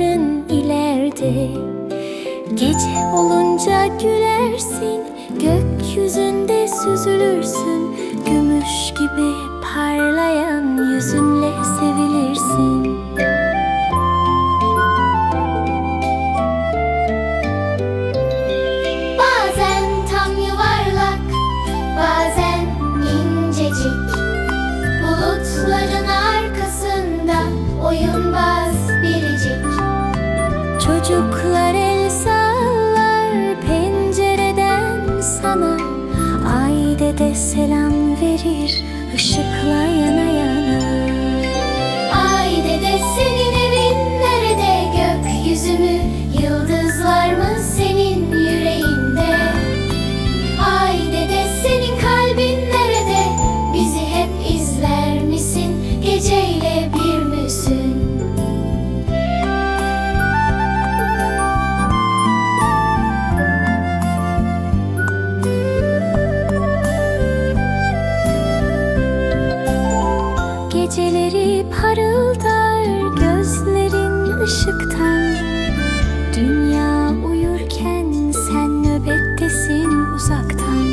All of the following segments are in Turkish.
yarın ileride. Gece olunca gülersin Gökyüzünde süzülürsün. Gümüş gibi selam verir ışıkla yana yana Geceleri parıldar gözlerin ışıktan. Dünya uyurken sen nöbettesin uzaktan.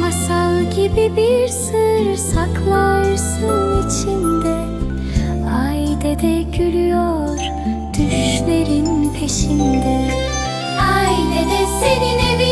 Masal gibi bir sır saklarsın içinde. Ay dede gülüyor düşlerin peşinde. Ay dede senin evin